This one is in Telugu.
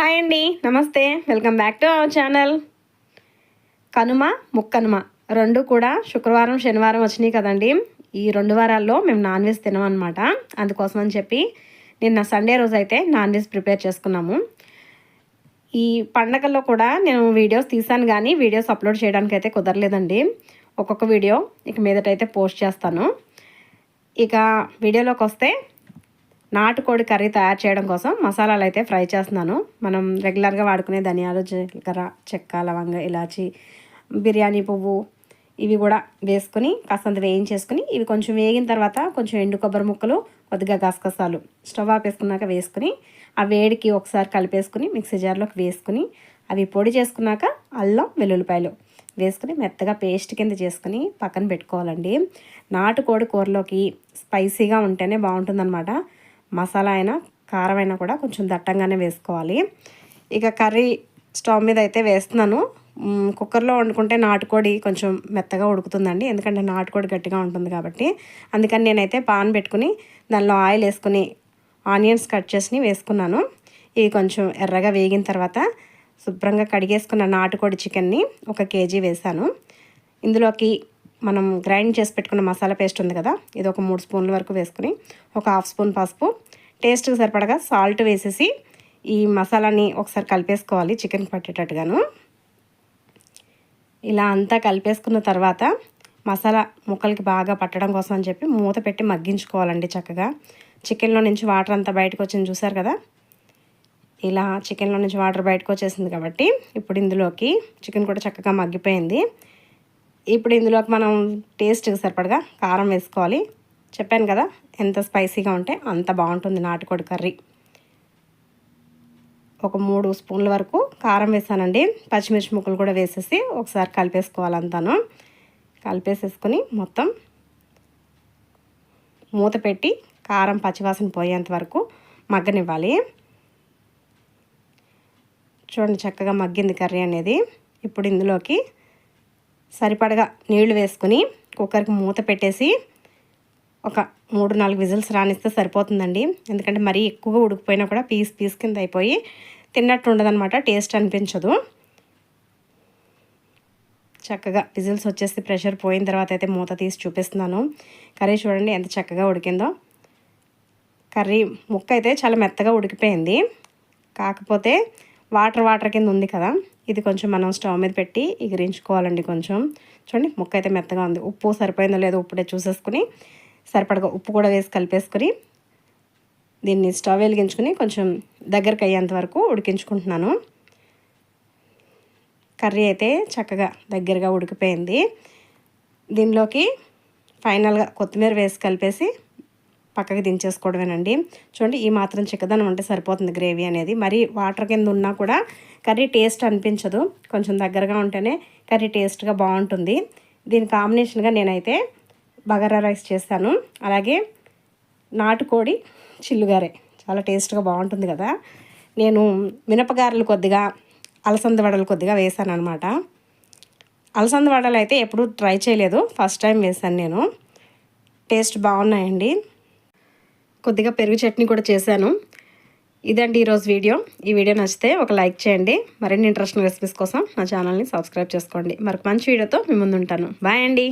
హాయ్ అండి. నమస్తే. Welcome back to our channel. Kanuma Mukkanuma రెండు కూడా శుక్రవారం శనివారం వచ్చినాయి కదండి. ఈ రెండు వారాల్లో మేము నాన్ వెజ్ తినమన్నమాట. అందుకోసం అని చెప్పి నిన్న సండే రోజు అయితే నాన్ వెజ్ ప్రిపేర్ చేసుకున్నాము. ఈ పండగల్లో కూడా నేను వీడియోస్ తీసాను కానీ వీడియోస్ అప్లోడ్ చేయడానికి అయితే కుదరలేదండి. ఒక్కొక్క వీడియో ఇక మీదటైతే పోస్ట్ చేస్తాను. ఇక వీడియోలోకి వస్తే నాటుకోడి కర్రీ తయారు చేయడం కోసం మసాలాలు అయితే ఫ్రై చేస్తున్నాను. మనం రెగ్యులర్గా వాడుకునే ధనియాలు జీలకర్ర చెక్క లవంగ ఇలాచి బిర్యానీ పువ్వు ఇవి కూడా వేసుకుని కాస్తంత వేయించేసుకుని ఇవి కొంచెం వేగిన తర్వాత కొంచెం ఎండు కొబ్బరి ముక్కలు కొద్దిగా గసగసాలు స్టవ్ ఆపేసుకున్నాక వేసుకుని ఆ వేడికి ఒకసారి కలిపేసుకుని మిక్సీ జార్లోకి వేసుకుని అవి పొడి చేసుకున్నాక అల్లం వెల్లుల్లిపాయలు వేసుకుని మెత్తగా పేస్ట్ కింద చేసుకుని పక్కన పెట్టుకోవాలండి. నాటుకోడి కూరలోకి స్పైసీగా ఉంటేనే బాగుంటుందన్నమాట. మసాలా అయినా కారం అయినా కూడా కొంచెం దట్టంగానే వేసుకోవాలి. ఇక కర్రీ స్టవ్ మీద అయితే వేస్తున్నాను. కుక్కర్లో వండుకుంటే నాటుకోడి కొంచెం మెత్తగా ఉడుకుతుందండి. ఎందుకంటే నాటుకోడి గట్టిగా ఉంటుంది కాబట్టి. అందుకని నేనైతే పాన్ పెట్టుకుని దానిలో ఆయిల్ వేసుకుని ఆనియన్స్ కట్ చేసి వేసుకున్నాను. ఇవి కొంచెం ఎర్రగా వేగిన తర్వాత శుభ్రంగా కడిగేసుకున్న నాటుకోడి చికెన్ని ఒక కేజీ వేసాను ఇందులోకి మనం గ్రైండ్ చేసి పెట్టుకున్న మసాలా పేస్ట్ ఉంది కదా ఇది ఒక మూడు స్పూన్ల వరకు వేసుకుని ఒక హాఫ్ స్పూన్ పసుపు టేస్ట్కి సరిపడగా సాల్ట్ వేసేసి ఈ మసాలాని ఒకసారి కలిపేసుకోవాలి చికెన్ పట్టేటట్టుగాను. ఇలా అంతా కలిపేసుకున్న తర్వాత మసాలా ముక్కలకి బాగా పట్టడం కోసం అని చెప్పి మూత పెట్టి మగ్గించుకోవాలండి చక్కగా. చికెన్లో నుంచి వాటర్ అంతా బయటకు వచ్చింది చూసారు కదా? ఇలా చికెన్లో నుంచి వాటర్ బయటకు వచ్చేసింది కాబట్టి ఇప్పుడు ఇందులోకి చికెన్ కూడా చక్కగా మగ్గిపోయింది. ఇప్పుడు ఇందులోకి మనం టేస్ట్కి సరిపడగా కారం వేసుకోవాలి. చెప్పాను కదా ఎంత స్పైసీగా ఉంటే అంత బాగుంటుంది నాటుకోడి కర్రీ. ఒక మూడు స్పూన్ల వరకు కారం వేసానండి. పచ్చిమిర్చి ముక్కలు కూడా వేసేసి ఒకసారి కలిపేసుకోవాలంతాను కలిపేసేసుకొని మొత్తం మూత పెట్టి కారం పచ్చివాసన పోయేంత వరకు మగ్గనివ్వాలి. చూడండి చక్కగా మగ్గింది కర్రీ అనేది. ఇప్పుడు ఇందులోకి సరిపడగా నీళ్ళు వేసుకుని కుక్కర్కి మూత పెట్టేసి ఒక మూడు నాలుగు విజిల్స్ రానిస్తే సరిపోతుందండి. ఎందుకంటే మరీ ఎక్కువగా ఉడికిపోయినా కూడా పీస్ పీస్ కింద అయిపోయి తిన్నట్టు ఉండదనమాట టేస్ట్ అనిపించదు. చక్కగా విజిల్స్ వచ్చేసి ప్రెషర్ పోయిన తర్వాత అయితే మూత తీసి చూపిస్తున్నాను. కర్రీ చూడండి ఎంత చక్కగా ఉడికిందో. కర్రీ ముక్క అయితే చాలా మెత్తగా ఉడికిపోయింది. కాకపోతే వాటర్ వాటర్ కింద ఉంది కదా. ఇది కొంచెం మనం స్టవ్ మీద పెట్టి ఎగిరించుకోవాలండి కొంచెం. చూడండి ముక్క అయితే మెత్తగా ఉంది. ఉప్పు సరిపోయిందో లేదో ఉప్పుడే చూసేసుకుని సరిపడగా ఉప్పు కూడా వేసి కలిపేసుకుని దీన్ని స్టవ్ వెలిగించుకుని కొంచెం దగ్గరకు అయ్యేంత వరకు ఉడికించుకుంటున్నాను. కర్రీ అయితే చక్కగా దగ్గరగా ఉడికిపోయింది. దీనిలోకి ఫైనల్గా కొత్తిమీర వేసి కలిపేసి పక్కకి దించేసుకోవడమేనండి. చూడండి ఈ మాత్రం చిక్కదనం ఉంటే సరిపోతుంది గ్రేవీ అనేది. మరి వాటర్ కింద ఉన్నా కూడా కర్రీ టేస్ట్ అనిపించదు. కొంచెం దగ్గరగా ఉంటేనే కర్రీ టేస్ట్గా బాగుంటుంది. దీని కాంబినేషన్గా నేనైతే బగారా రైస్ చేస్తాను. అలాగే నాటుకోడి చిల్లుగారే. చాలా టేస్ట్గా బాగుంటుంది కదా. నేను మినపగారలు కొద్దిగా అలసంద వడలు కొద్దిగా వేసాను అనమాట అలసంద వడలు అయితే ఎప్పుడూ ట్రై చేయలేదు. ఫస్ట్ టైం వేసాను నేను. టేస్ట్ బాగున్నాయండి. కొద్దిగా పెరుగు చట్నీ కూడా చేశాను. ఇదండి ఈరోజు వీడియో. ఈ వీడియో నచ్చితే ఒక లైక్ చేయండి. మరిన్ని ఇంట్రెస్టింగ్ రెసిపీస్ కోసం నా ఛానల్ని సబ్స్క్రైబ్ చేసుకోండి. మరొక మంచి వీడియోతో మీ ముందు ఉంటాను బాయ్ అండి.